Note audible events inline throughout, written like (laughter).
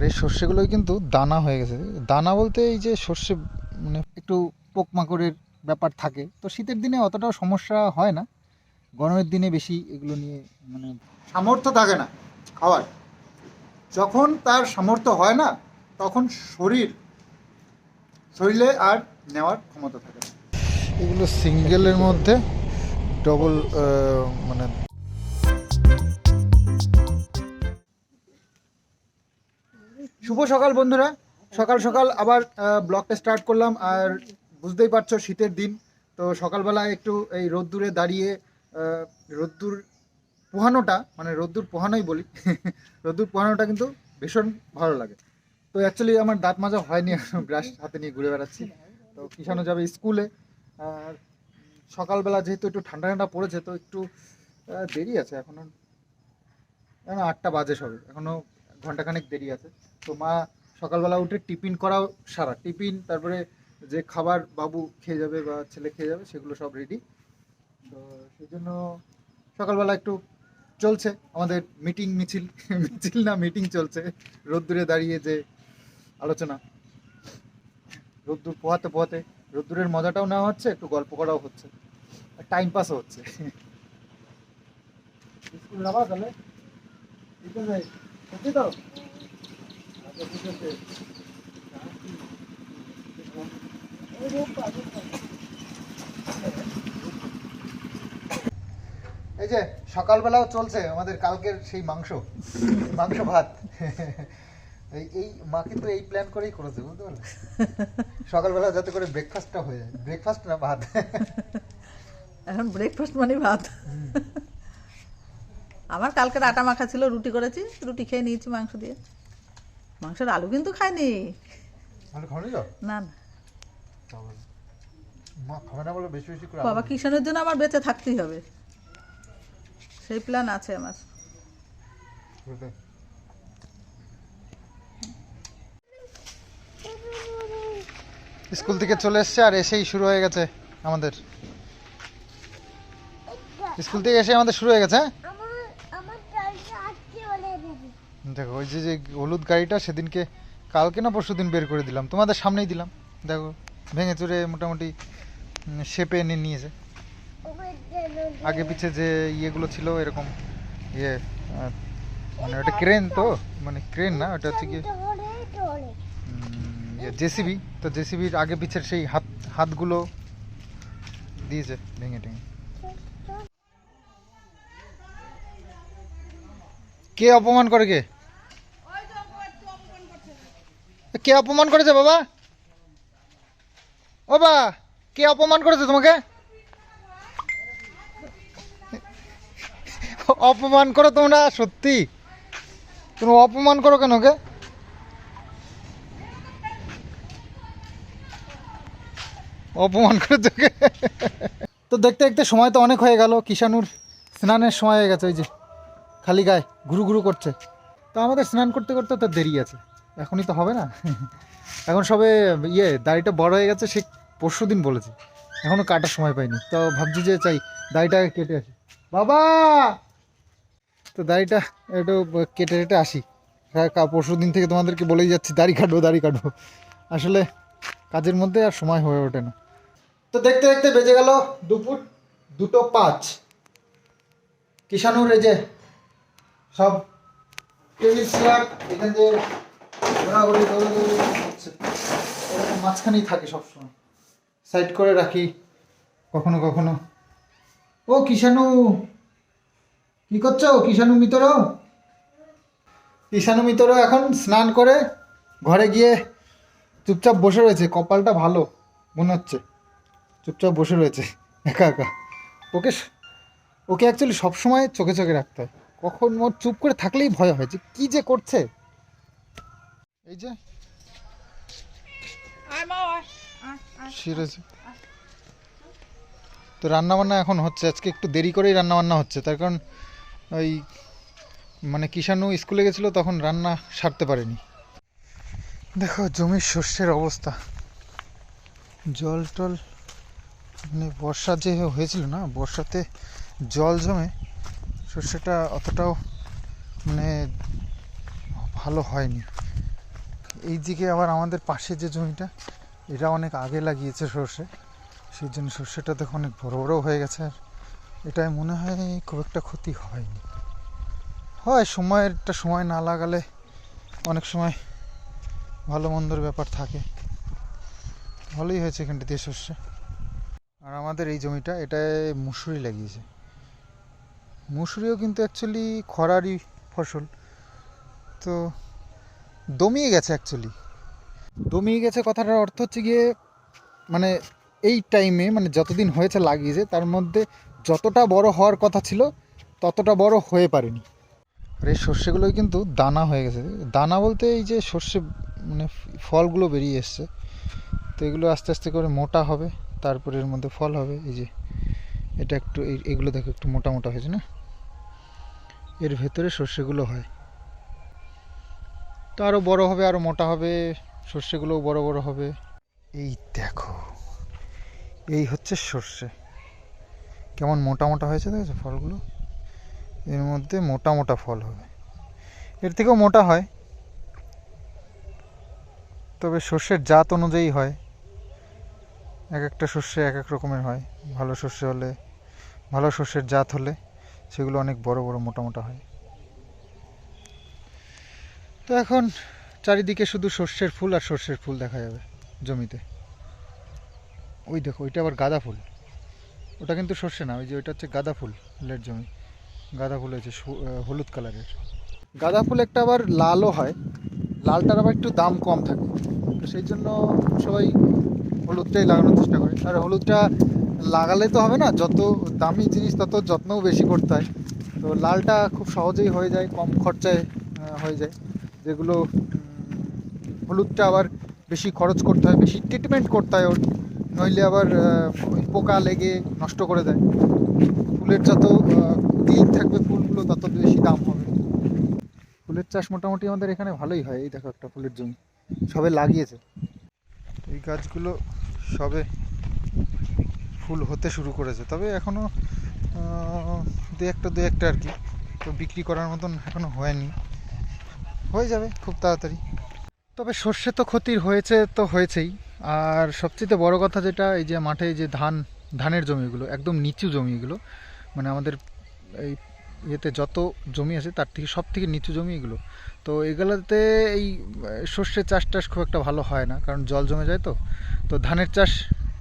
আর এই সর্ষেগুলোই কিন্তু দানা হয়ে গেছে। দানা বলতে এই যে সর্ষে মানে একটু পোকমাকড়ের ব্যাপার থাকে। তো শীতের দিনে অতটাও সমস্যা হয় না। গরমের দিনে বেশি এগুলো নিয়ে মানে সামর্থ্য থাকে না খাওয়ার। যখন তার সামর্থ্য হয় না, তখন শরীর, শরীরে আর নেওয়ার ক্ষমতা থাকে না। এগুলো সিঙ্গেলের মধ্যে ডবল মানে শুভ সকাল, বন্ধুরা। সকাল সকাল আবার ব্লগটা স্টার্ট করলাম। আর বুঝতেই পারছ, শীতের দিন। তো সকালবেলা একটু এই রোদ্দুরে দাঁড়িয়ে রোদ্দুর পোহানোটা মানে রোদ্দুর পোহানোই বলি, (laughs) রোদ্দুর পোহানোটা কিন্তু ভীষণ ভালো লাগে। তো অ্যাকচুয়ালি আমার দাঁত মাজা হয়নি (laughs) ব্রাশ হাতে নিয়ে ঘুরে বেড়াচ্ছি। তো কিষানো যাবে স্কুলে। আর সকালবেলা যেহেতু একটু ঠান্ডা ঠান্ডা পড়েছে, তো একটু দেরি আছে। এখনও, এখন আটটা বাজে সবে। এখনও ঘন্টাখানেক দেরি আছে। তো মা সকালবেলা উঠে টিফিন করাও সারা। টিফিন, তারপরে যে খাবার বাবু খেয়ে যাবে বা ছেলে খেয়ে যাবে, সেগুলো সব রেডি তো সেই জন্য সকালবেলা একটু চলছে। আমাদের মিটিং মিছিল। (laughs) মিছিল না মিটিং চলছে। রোদ্দুরে দাঁড়িয়ে যে আলোচনা। রোদ্দুর পোহাতে পোহাতে, রোদ্দুরের মজাটাও নেওয়া হচ্ছে, একটু গল্প করাও হচ্ছে। আর টাইম পাসও হচ্ছে। (laughs) স্কুল যাবা তাহলে? এই যে সকালবেলাও চলছে আমাদের কালকের সেই মাংস মাংস ভাত। এই এই মা কিন্তু এই প্ল্যান করেই করেছে বুঝতে পারলে? সকালবেলা যাতে করে ব্রেকফাস্টটা হয়ে যায়। ব্রেকফাস্ট না ভাত? এখন ব্রেকফাস্ট মানে ভাত। আমার কালকের আটা মাখা ছিল রুটি করেছি রুটি খেয়ে নিয়েছি মাংস দিয়ে। মাংসের আলু কিন্তু খাইনি। না না। মা খাবে না বলে বেশি বেশি করে বাবা কিষানের জন্য আমার বেঁচে থাকতেই হবে। সেই প্ল্যান আছে আমার। স্কুল থেকে চলে এসছে আর এসেই শুরু হয়ে গেছে আমাদের। স্কুল থেকে এসে আমাদের শুরু হয়ে গেছে হ্যাঁ? আমার আমার গাড়িটা আটকে বলে দেবে দেখো, ওই যে যে হলুদ গাড়িটা সেদিনকে, কালকে না পরশু দিন বের করে দিলাম। তোমাদের সামনেই দিলাম। দেখো, ভেঙে চুরে মোটামুটি শেপে এনে নিয়েছে। আগে পিছে যে ইয়েগুলো ছিল, এরকম ইয়ে মানে ওটা ক্রেন তো মানে ক্রেন না, ওটা হচ্ছে গিয়ে জেসিবি, তো জেসিবির আগে পিছের সেই হাত, হাতগুলো দিয়েছে, ভেঙে টেঙে। কে অপমান করে কে? কে অপমান করেছে বাবা? ও বা, কে অপমান করেছে তোমাকে? অপমান করো তোমরা, সত্যি? তুমি অপমান করো কেন ওকে? অপমান করে তোকে তো দেখতে দেখতে সময় তো অনেক হয়ে গেল কিষানুর স্নানের সময় হয়ে গেছে, ওই যে খালি গায়ে ঘুরু ঘুরু করছে। তো আমাদের স্নান করতে করতে তো দেরি আছে। এখনই তো হবে না। এখন সবে ইয়ে দাড়িটা বড় হয়ে গেছে, সে পরশু দিন বলেছে। এখনও কাটার সময় পাইনি। তো ভাবছি যে চাই, দাড়িটা কেটে আসি। বাবা! তো দাড়িটা একটু কেটে কেটে আসি। হ্যাঁ পরশু দিন থেকে তোমাদেরকে বলেই যাচ্ছি, দাড়ি কাটবো দাড়ি কাটবো। আসলে কাজের মধ্যে আর সময় হয়ে ওঠে না। তো দেখতে দেখতে বেজে গেল দুপুর দুটো পাঁচ। কিষানুর এই যে সব টেবিল চেয়ার এখান যে মাঝখানেই থাকে সবসময়। সাইড করে রাখি। কখনো কখনো। ও, কিষানু! কি করছ? কিষানু মিতর? কিষানু মিতর এখন স্নান করে ঘরে গিয়ে চুপচাপ বসে রয়েছে। কপালটা ভালো, মনে হচ্ছে। চুপচাপ বসে রয়েছে, একা একা। ওকে ওকে অ্যাকচুয়ালি সবসময় চোখে চোখে রাখতে হয়। কখন ওর চুপ করে থাকলেই ভয় হয় যে কী যে করছে। এই যে। তো রান্নাবান্না এখন হচ্ছে আজকে একটু দেরি করেই রান্নাবান্না হচ্ছে তার কারণ ওই মানে কিষাণু স্কুলে গেছিল তখন রান্না সারতে পারেনি। দেখো জমির শস্যের অবস্থা। জল টল মানে বর্ষা যে হয়েছিল না বর্ষাতে জল জমে শস্যটা অতটাও মানে ভালো হয়নি। এই দিকে আবার আমাদের পাশে যে জমিটা, এটা অনেক আগে লাগিয়েছে সর্ষে। সেই জন্য সর্ষেটা দেখো অনেক বড় বড় হয়ে গেছে আর এটাই মনে হয় খুব একটা ক্ষতি হয়নি। হয় সময়ের একটা সময় না লাগালে অনেক সময় ভালো মন্দর ব্যাপার থাকে। ভালোই হয়েছে এখানটা দিয়ে সর্ষে। আর আমাদের এই জমিটা, এটায় মুসুরি লাগিয়েছে। মুসুরিও কিন্তু অ্যাকচুয়ালি খরারই ফসল। তো দমিয়ে গেছে অ্যাকচুয়ালি দমিয়ে গেছে কথাটার অর্থ হচ্ছে গিয়ে মানে এই টাইমে মানে যতদিন হয়েছে লাগিয়েছে, তার মধ্যে যতটা বড় হওয়ার কথা ছিল, ততটা বড় হয়ে পারেনি। আর এই শস্যগুলোই কিন্তু দানা হয়ে গেছে। দানা বলতে এই যে সর্ষে মানে ফলগুলো বেরিয়ে এসছে। তো এগুলো আস্তে আস্তে করে মোটা হবে, তারপরে এর মধ্যে ফল হবে। এই যে এটা একটু এগুলো দেখো একটু মোটা মোটা হয়েছে না? এর ভেতরে শস্যগুলো হয়। তো আরও বড় হবে আরও মোটা হবে, সর্ষেগুলোও বড় বড় হবে। এই দেখো, এই হচ্ছে সর্ষে। কেমন মোটা মোটা হয়েছে দেখেছ ফলগুলো? এর মধ্যে মোটা মোটা ফল হবে। এর থেকেও মোটা হয়। তবে শস্যের জাত অনুযায়ী হয়। এক একটা শস্যে এক এক রকমের হয়। ভালো শস্য হলে, ভালো শস্যের জাত হলে সেগুলো অনেক বড় বড় মোটা মোটা হয়। তো এখন চারিদিকে শুধু সর্ষের ফুল আর সর্ষের ফুল দেখা যাবে জমিতে। ওই দেখো, ওইটা আবার গাঁদা ফুল। ওটা কিন্তু সর্ষে না, ওই যে ওইটা হচ্ছে গাঁদা ফুলের জমি। গাঁদা ফুল হয়েছে হলুদ কালারের। গাঁদা ফুল একটা আবার লালও হয়। লালটার আবার একটু দাম কম থাকে। তো সেই জন্য সবাই হলুদটাই লাগানোর চেষ্টা করে। আর হলুদটা লাগালে তো হবে না, যত দামি জিনিস তত যত্নও বেশি করতে হয়। তো লালটা খুব সহজেই হয়ে যায়, কম খরচায় হয়ে যায়। যেগুলো হলুদটা আবার বেশি খরচ করতে হয়, বেশি ট্রিটমেন্ট করতে হয় ওর। নইলে আবার ওই পোকা লেগে নষ্ট করে দেয়। ফুলের যত ক্লিন থাকবে ফুলগুলো, তত বেশি দাম হবে। ফুলের চাষ মোটামুটি আমাদের এখানে ভালোই হয়। এই দেখো একটা ফুলের জমি। সবে লাগিয়েছে। এই গাছগুলো সবে ফুল হতে শুরু করেছে। তবে এখনও দু একটা দু একটা আর কি। তো বিক্রি করার মতন এখনও হয়নি। হয়ে যাবে খুব তাড়াতাড়ি। তবে সর্ষে তো ক্ষতির হয়েছে তো হয়েছেই। আর সবচেয়ে বড় কথা যেটা, এই যে মাঠে যে ধান, ধানের জমিগুলো, একদম নিচু জমিগুলো মানে আমাদের এই ইয়েতে যত জমি আছে তার থেকে সব থেকে নিচু জমি এগুলো। তো এগুলোতে এই, সর্ষে চাষ টাস খুব একটা ভালো হয় না, কারণ জল জমে যায় তো। তো ধানের চাষ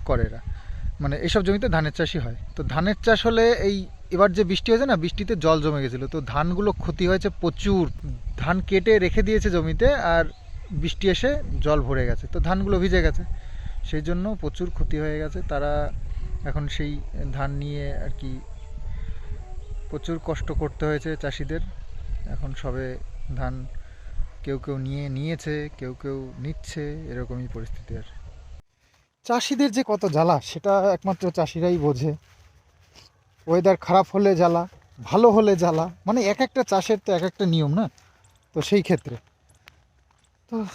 করে এরা। মানে এইসব জমিতে ধানের চাষই হয়। তো ধানের চাষ হলে এই এবার যে বৃষ্টি হয়েছে না, বৃষ্টিতে জল জমে গেছিল। তো ধানগুলো ক্ষতি হয়েছে প্রচুর। ধান কেটে রেখে দিয়েছে জমিতে আর বৃষ্টি এসে জল ভরে গেছে। তো ধানগুলো ভিজে গেছে। সেই জন্য প্রচুর ক্ষতি হয়ে গেছে। তারা এখন সেই ধান নিয়ে আর কি প্রচুর কষ্ট করতে হয়েছে চাষিদের। এখন সবে ধান কেউ কেউ নিয়ে, নিয়েছে, কেউ কেউ নিচ্ছে, এরকমই পরিস্থিতি আর। চাষিদের যে কত জ্বালা, সেটা একমাত্র চাষিরাই বোঝে। ওয়েদার খারাপ হলে জ্বালা, ভালো হলে জ্বালা মানে এক একটা চাষের তো এক একটা নিয়ম না? তো সেই ক্ষেত্রে। তো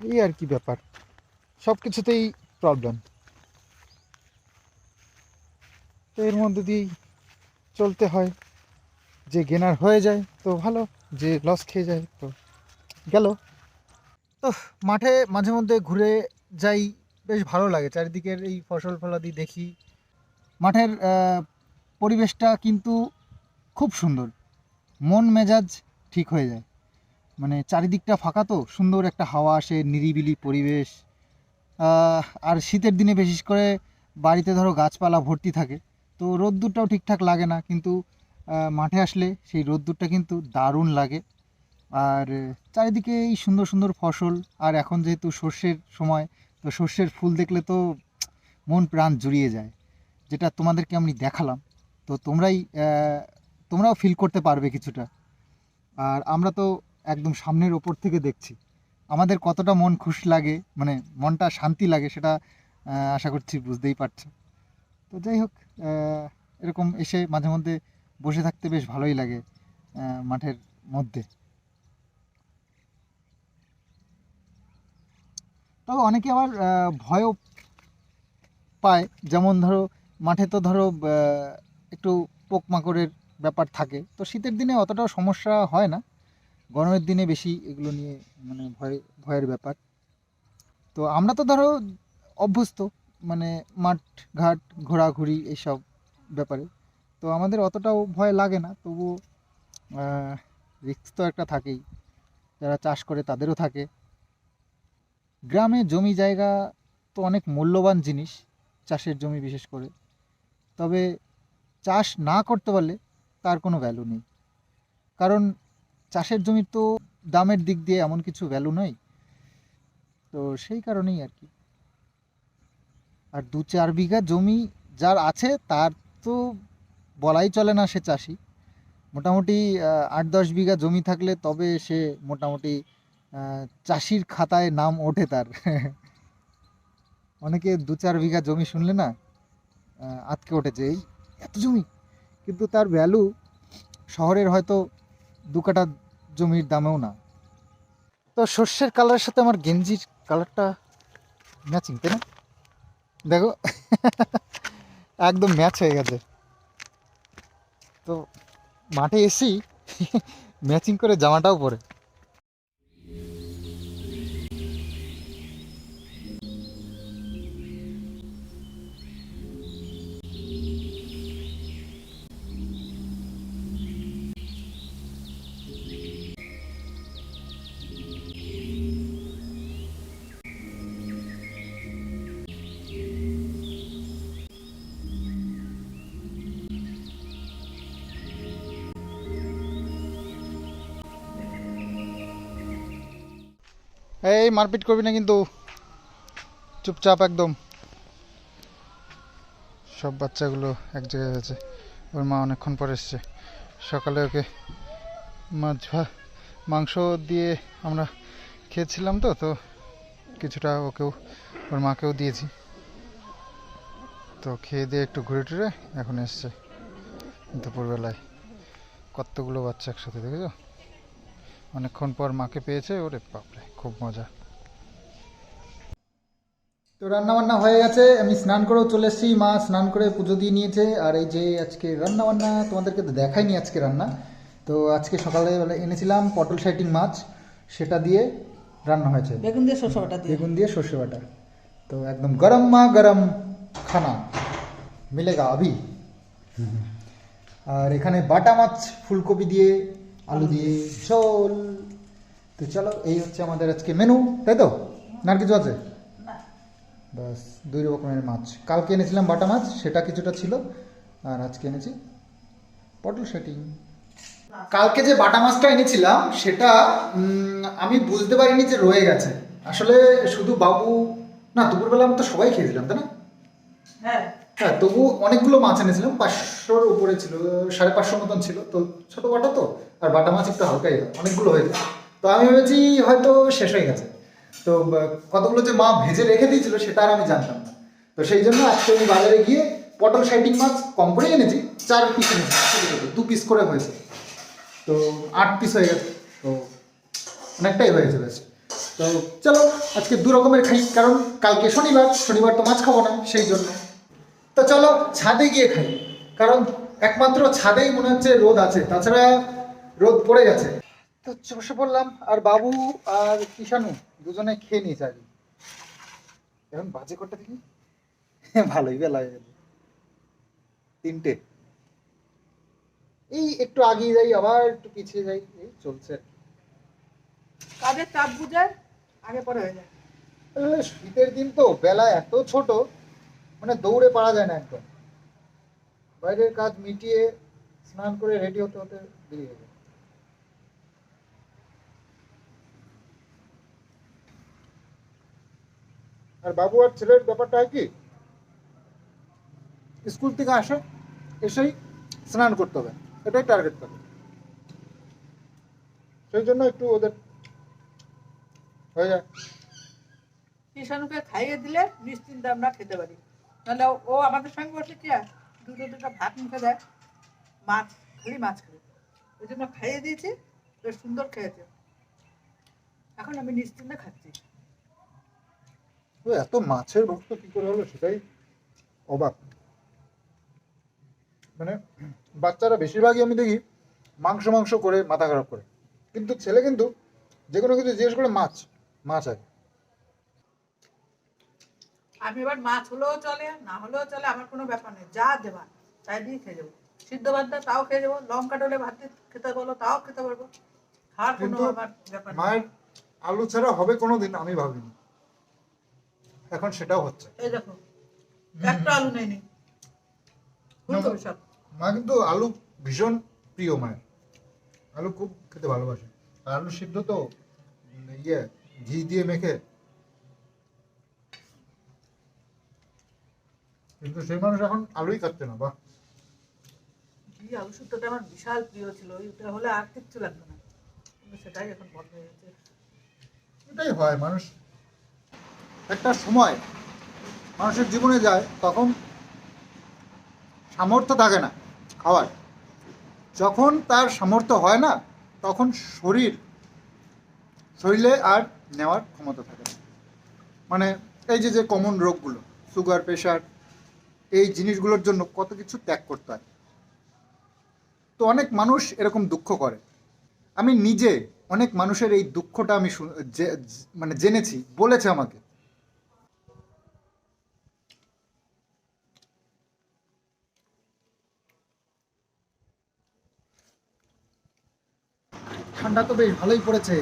এই আর কি ব্যাপার। সব কিছুতেই প্রবলেম তো এর মধ্যে দিয়েই চলতে হয়। যে গেনার হয়ে যায়, তো ভালো। যে লস খেয়ে যায়, তো গেল। তো মাঠে মাঝে মধ্যে ঘুরে যাই বেশ ভালো লাগে। চারিদিকের এই ফসল ফলাদি দেখি। মাঠের পরিবেশটা কিন্তু খুব সুন্দর। মন মেজাজ ঠিক হয়ে যায়। মানে চারিদিকটা ফাঁকা তো, সুন্দর একটা হাওয়া আসে, নিরিবিলি পরিবেশ। আর শীতের দিনে বিশেষ করে বাড়িতে ধরো গাছপালা ভর্তি থাকে, তো রোদ্দুরটাও ঠিকঠাক লাগে না। কিন্তু মাঠে আসলে সেই রোদ্দুরটা কিন্তু দারুণ লাগে। আর চারিদিকে এই সুন্দর সুন্দর ফসল, আর এখন যেহেতু সর্ষের সময় তো সর্ষের ফুল দেখলে তো মন প্রাণ জুড়িয়ে যায়। যেটা তোমাদেরকে আমি দেখালাম। তো তোমরাই তোমরাও ফিল করতে পারবে কিছুটা। আর আমরা তো একদম সামনের ওপর থেকে দেখছি। আমাদের কতটা মন খুশ লাগে মানে মনটা শান্তি লাগে সেটা আশা করছি বুঝতেই পারছ। তো যাই হোক এরকম এসে মাঝে মধ্যে বসে থাকতে বেশ ভালোই লাগে মাঠের মধ্যে। তবে অনেকে আবার ভয়ও পায়। যেমন ধরো, মাঠে তো ধরো একটু পোকমাকড়ের ব্যাপার থাকে। তো শীতের দিনে অতটাও সমস্যা হয় না। গরমের দিনে বেশি এগুলো নিয়ে মানে ভয়, ভয়ের ব্যাপার। তো আমরা তো ধরো, অভ্যস্ত। মানে মাঠ, ঘাট, ঘোরাঘুরি এইসব ব্যাপারে। তো আমাদের অতটাও ভয় লাগে না। তবু রিস্ক তো একটা থাকেই। যারা চাষ করে তাদেরও থাকে। গ্রামে জমি জায়গা তো অনেক মূল্যবান জিনিস, চাষের জমি বিশেষ করে। তবে চাষ না করতে পারলে তার কোনো ভ্যালু নেই। কারণ চাষের জমির তো দামের দিক দিয়ে এমন কিছু ভ্যালু নয় তো সেই কারণেই আর কি। আর দু চার বিঘা জমি যার আছে, তার তো বলাই চলে না সে চাষি। মোটামুটি আট দশ বিঘা জমি থাকলে তবে সে মোটামুটি চাষির খাতায় নাম ওঠে তার। অনেকে দু চার বিঘা জমি শুনলে না আটকে উঠেছে এই এত জমি? কিন্তু তার ভ্যালু শহরের হয়তো দু কাটা জমির দামেও না। তো শস্যের কালারের সাথে আমার গেঞ্জির কালারটা ম্যাচিং তাই না? দেখো, একদম ম্যাচ হয়ে গেছে। তো মাঠে এসি ম্যাচিং করে জামাটাও পরে। মারপিট করবি না কিন্তু। চুপচাপ একদম। সব বাচ্চাগুলো এক জায়গায় আছে ওর মা অনেকক্ষণ পর এসছে। সকালে ওকে মাছ মাংস দিয়ে আমরা খেয়েছিলাম তো তো কিছুটা ওকেও, ওর মাকেও দিয়েছি। তো খেয়ে দিয়ে একটু ঘুরে টুরে এখন এসছে দুপুরবেলায়। কতগুলো বাচ্চা একসাথে, দেখেছ? অনেকক্ষণ পর মাকে পেয়েছে, ওরে বাপরে, খুব মজা। তো রান্না বান্না হয়ে গেছে আমি স্নান করেও চলে এসেছি। মা স্নান করে পুজো দিয়ে নিয়েছে। আর এই যে আজকে রান্না বান্না তোমাদেরকে তো দেখাইনি আজকে রান্না। তো আজকে সকালে এনেছিলাম পটল সাইটিং মাছ সেটা দিয়ে রান্না হয়েছে। বেগুন দিয়ে শস্য বাটা বেগুন দিয়ে সর্ষে বাটা। তো একদম গরম মা গরম খানা। মিলেগা আভি। আর এখানে বাটা মাছ ফুলকপি দিয়ে আলু দিয়ে ঝোল। তো চলো এই হচ্ছে আমাদের আজকে মেনু তাই তো? না কিছু আছে? বাস দুই রকমের মাছ। কালকে এনেছিলাম বাটা মাছ সেটা কিছুটা ছিল আর আজকে এনেছি পটল সেটিং। কালকে যে বাটা মাছটা এনেছিলাম সেটা আমি বুঝতে পারিনি যে রয়ে গেছে। আসলে শুধু বাবু না দুপুরবেলা আমরা তো সবাই খেয়েছিলাম তাই না? হ্যাঁ। হ্যাঁ তবু অনেকগুলো মাছ এনেছিলাম পাঁচশোর উপরে ছিল সাড়ে পাঁচশো মতন ছিল তো ছোট বাটা তো আর বাটা মাছ একটু হালকাই হয়, অনেকগুলো হয়েছে তো আমি ভেবেছি হয়তো শেষ হয়ে গেছে। তো কতগুলো যে মা ভেজে রেখে দিয়েছিল সেটা আর আমি জানতাম না। তো সেই জন্য আজকে আমি বাজারে গিয়ে পটল সাইটিং মাছ কম করে এনেছি, চার পিস এনেছি দু পিস করে হয়েছে। তো আট পিস হয়ে গেছে, তো অনেকটাই হয়েছে বেশ তো চলো, আজকে দু রকমের খাই, কারণ কালকে শনিবার শনিবার তো মাছ খাব না, সেই জন্য। তো চলো, ছাদে গিয়ে খাই, কারণ একমাত্র ছাদেই মনে হচ্ছে রোদ আছে, তাছাড়া রোদ পড়ে গেছে। তো বসে পড়লাম আর বাবু আর কিষানু দুজনে খেয়ে নিয়েছে আগে এখন বাজে করতে দেখি? ভালোই বেলা হয়ে তিনটে। এই একটু আগিয়ে যাই আবার একটু পিছিয়ে যাই এই চলছে কাজের চাপ বুঝে আগে পরে হয়ে যায়। শীতের দিন তো বেলা এত ছোট মানে দৌড়ে পারা যায় না একদম। বাইরের কাজ মিটিয়ে স্নান করে রেডি হতে হতে দেরি হয়ে যায়। আর বাবু আর ছেলের ব্যাপারটা কি? স্কুল থেকে আসে, এসেই স্নান করতে হবে। এটাই টার্গেট থাকে। সেই জন্য একটু ওদের হয়ে যায়। কিষাণুকে খাইয়ে দিলে নিশ্চিন্তে আমরা খেতে পারি। নাহলে ও- আমাদের সঙ্গে বসে কি আর? দুটো দুটো ভাত মুখে দেয়। মাছ, খালি মাছ খাবে। ওই জন্য খাইয়ে দিয়েছি, বেশ সুন্দর খেয়েছে। এখন আমি নিশ্চিন্তে খাচ্ছি। তো এত মাছের ভক্ত কি করে হলো সেটাই অবাক। মানে বাচ্চারা বেশিরভাগই আমি দেখি মাংস মাংস করে মাথা খারাপ করে। কিন্তু ছেলে কিন্তু যে কোনো কিছু জিজ্ঞেস করে মাছ মাছ আছে আমি এবার মাছ হলেও চলে না হলেও চলে আমার কোনো ব্যাপার নেই যা দেবা তাই দিয়ে খেয়ে যাব সিদ্ধ ভাত তাও খেয়ে যাব লঙ্কা ডলে ভাত দিয়ে খেতে বলো তাও খেতে পারব। খাওয়ার কোনো আমার ব্যাপার মায়ের আলু ছাড়া হবে কোনোদিন আমি ভাবিনি। এখন সেটাও হচ্ছে। এই দেখো একটা আলু নেই নি। ফুলকপি মা কিন্তু আলু ভীষণ প্রিয় মায়ের। আলু খুব খেতে ভালোবাসে। আর আলু সিদ্ধ তো ইয়ে ঘি দিয়ে মেখে। কিন্তু সেই মানুষ এখন আলুই খাচ্ছে না বাহ। ঘি আলু শুদ্ধটা আমার বিশাল প্রিয় ছিল ওইটা হলে আর কিচ্ছু লাগবে না। সেটাই এখন বন্ধ হয়ে গেছে। এটাই হয় মানুষ একটা সময় মানুষের জীবনে যায়, তখন সামর্থ্য থাকে না খাওয়ার। যখন তার সামর্থ্য হয় না, তখন শরীর, শরীরে আর নেওয়ার ক্ষমতা থাকে না। মানে এই যে যে কমন রোগগুলো সুগার প্রেশার এই জিনিসগুলোর জন্য কত কিছু ত্যাগ করতে হয়। তো অনেক মানুষ এরকম দুঃখ করে। আমি নিজে অনেক মানুষের এই দুঃখটা আমি মানে জেনেছি, বলেছে আমাকে। ঠান্ডা তো বেশ ভালোই পড়েছে।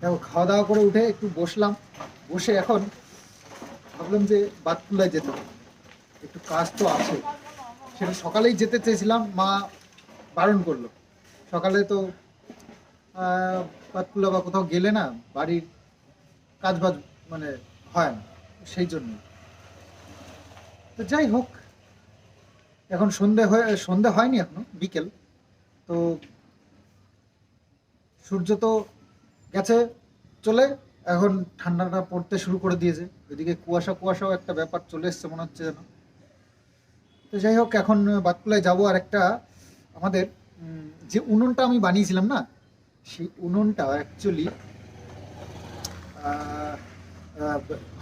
দেখো খাওয়া দাওয়া করে উঠে একটু বসলাম। বসে এখন ভাবলাম যে বাতকুলায় যেতে। একটু কাজ তো আছে। সেটা সকালেই যেতে চেয়েছিলাম, মা বারণ করল। সকালে তো পাতকুলা বা কোথাও গেলে না বাড়ির কাজ বাজ মানে হয় না, সেই জন্য। তো যাই হোক, এখন সন্ধে হয়ে, সন্ধে হয়নি এখনও, বিকেল। তো সূর্য তো গেছে চলে, এখন ঠান্ডাটা পড়তে শুরু করে দিয়েছে। এদিকে কুয়াশা কুয়াশাও একটা ব্যাপার চলে এসছে মনে হচ্ছে যেন। তো যাই হোক, এখন বাতকুলায় যাব আর একটা আমাদের যে উনুনটা আমি বানিয়েছিলাম না, সেই উনুনটা অ্যাকচুয়ালি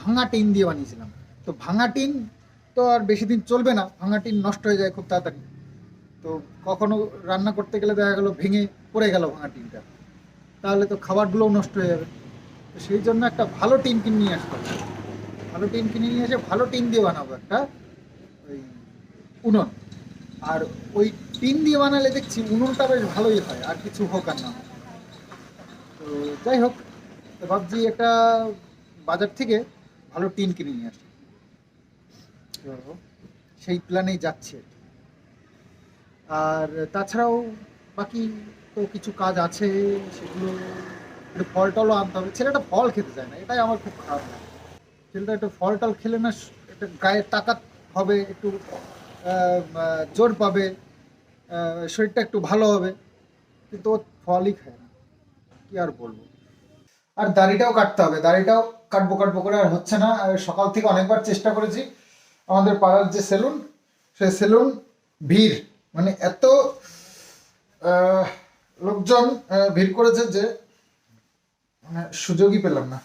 ভাঙা টিন দিয়ে বানিয়েছিলাম। তো ভাঙা টিন তো আর বেশি দিন চলবে না, ভাঙা টিন নষ্ট হয়ে যায় খুব তাড়াতাড়ি। তো কখনো রান্না করতে গেলে দেখা গেলো ভেঙে পড়ে গেল ভাঙা টিনটা। তাহলে তো খাবারগুলোও নষ্ট হয়ে যাবে। তো সেই জন্য একটা ভালো টিন কিনে নিয়ে আসতে হবে। ভালো টিন কিনে নিয়ে এসে ভালো টিন দিয়ে বানাবো একটা, ওই উনুন। আর ওই টিন দিয়ে বানালে দেখছি উনুনটা বেশ ভালোই হয়, আর কিছু হোক আর না তো যাই হোক ভাবছি একটা বাজার থেকে ভালো টিন কিনে নিয়ে আসি। সেই প্ল্যানেই যাচ্ছে আর তাছাড়াও বাকি তো কিছু কাজ আছে, সেগুলো একটু ফল টলও আনতে হবে। ছেলেটা ফল খেতে চায় না, এটাই আমার খুব খারাপ লাগে। ছেলেটা একটু ফল টল খেলে না একটু গায়ে তাকাত হবে, একটু জোর পাবে শরীরটা একটু ভালো হবে, কিন্তু ও ফলই খায় না। কি আর বলব? আর দাড়িটাও কাটতে হবে, দাড়িটাও কাটবো কাটবো করে আর হচ্ছে না আর সকাল থেকে অনেকবার চেষ্টা করেছি। আমাদের পাড়ার যে সেলুন সেই সেলুন ভিড়। মানে এত লোকজন ভিড় করেছে যে মানে সুযোগই পেলাম না।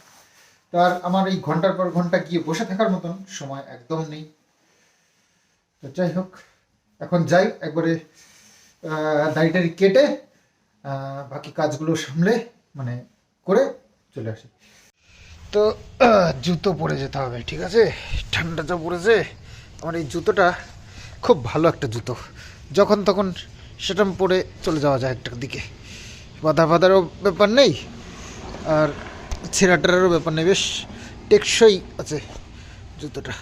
তো আর আমার এই ঘণ্টার পর ঘণ্টা গিয়ে বসে থাকার মতন সময় একদম নেই। তো যাই হোক, এখন যাই, একবারে দাড়িটারি কেটে বাকি কাজগুলো সামলে মানে করে চলে আসি। তো জুতো পরে যেতে হবে, ঠিক আছে? ঠান্ডা যা পড়েছে। আমার এই জুতোটা খুব ভালো একটা জুতো। যখন তখন সেটা পরে চলে যাওয়া যায় একটা দিকে। বাধা বাধারও ব্যাপার নেই আর ছেঁড়া টেরারও ব্যাপার নেই বেশ টেকসই আছে জুতোটা।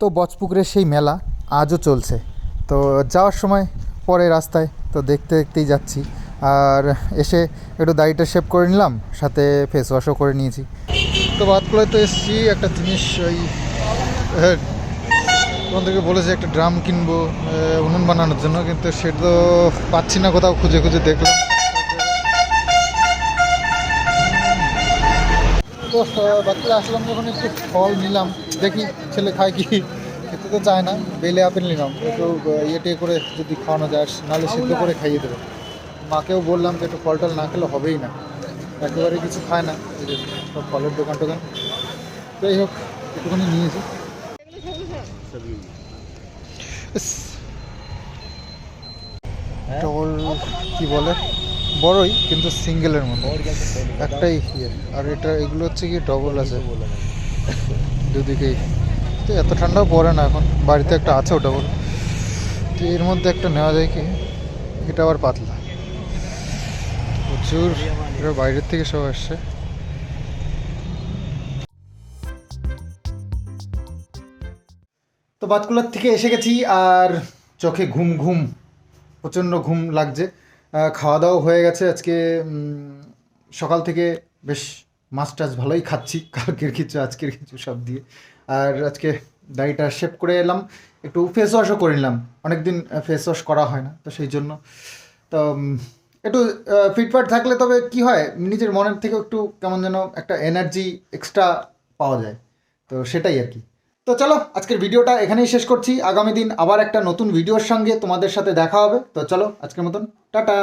তো বচপুকুরের সেই মেলা আজও চলছে। তো যাওয়ার সময় পরে রাস্তায় তো দেখতে দেখতেই যাচ্ছি আর এসে একটু দাড়িটা শেভ করে নিলাম সাথে ফেস ওয়াশও করে নিয়েছি। তো বাদকুলায় তো এসেছি একটা জিনিস ওই আহ, তোমাদেরকে বলেছে একটা ড্রাম কিনবো উনুন বানানোর জন্য কিন্তু সেটা তো পাচ্ছি না কোথাও খুঁজে খুঁজে দেখলাম তো বাচ্চারা আসলাম যখন একটু ফল নিলাম দেখি ছেলে খায় কি খেতে তো চায় না বেলে আপেল নিলাম একটু আহ, ইয়ে টিয়ে করে যদি খাওয়ানো যায় নাহলে সিদ্ধ করে খাইয়ে দেবে। মাকেও বললাম যে একটু ফল টল না খেলে হবেই না একেবারে কিছু খায় না সব ফলের দোকান টোকান তো যাই হোক একটুখানি নিয়েছি। ইস, টল কি বলে? বড়ই কিন্তু সিঙ্গেলের মতো একটাই ইয়ে। আর এটা এগুলো হচ্ছে কি ডবল আছে। দুদিকেই তো এত ঠান্ডাও পড়ে না এখন। বাড়িতে একটা আছেও ডবল তো এর মধ্যে একটা নেওয়া যায় কি এটা আবার পাতলা। প্রচুর বাইরের থেকে সব আসছে। তো বাতকুলার থেকে এসে গেছি আর চোখে ঘুম ঘুম, প্রচণ্ড ঘুম লাগছে। খাওয়া দাওয়া হয়ে গেছে আজকে সকাল থেকে বেশ মাছ টাছ ভালোই খাচ্ছি, কালকের কিছু, আজকের কিছু সব দিয়ে। আর আজকে দাড়িটা শেপ করে এলাম, একটু ফেস ওয়াশও করে নিলাম। অনেকদিন ফেস ওয়াশ করা হয় না, তো সেই জন্য। তো একটু ফিটফাট থাকলে তবে কি হয়, নিজের মনের থেকে একটু কেমন যেন একটা এনার্জি এক্সট্রা পাওয়া যায়। তো সেটাই আর কি। তো চলো, আজকের ভিডিওটা এখানেই শেষ করছি। আগামী দিন আবার একটা নতুন ভিডিওর সঙ্গে তোমাদের সাথে দেখা হবে। তো চলো, আজকের মতন, টাটা!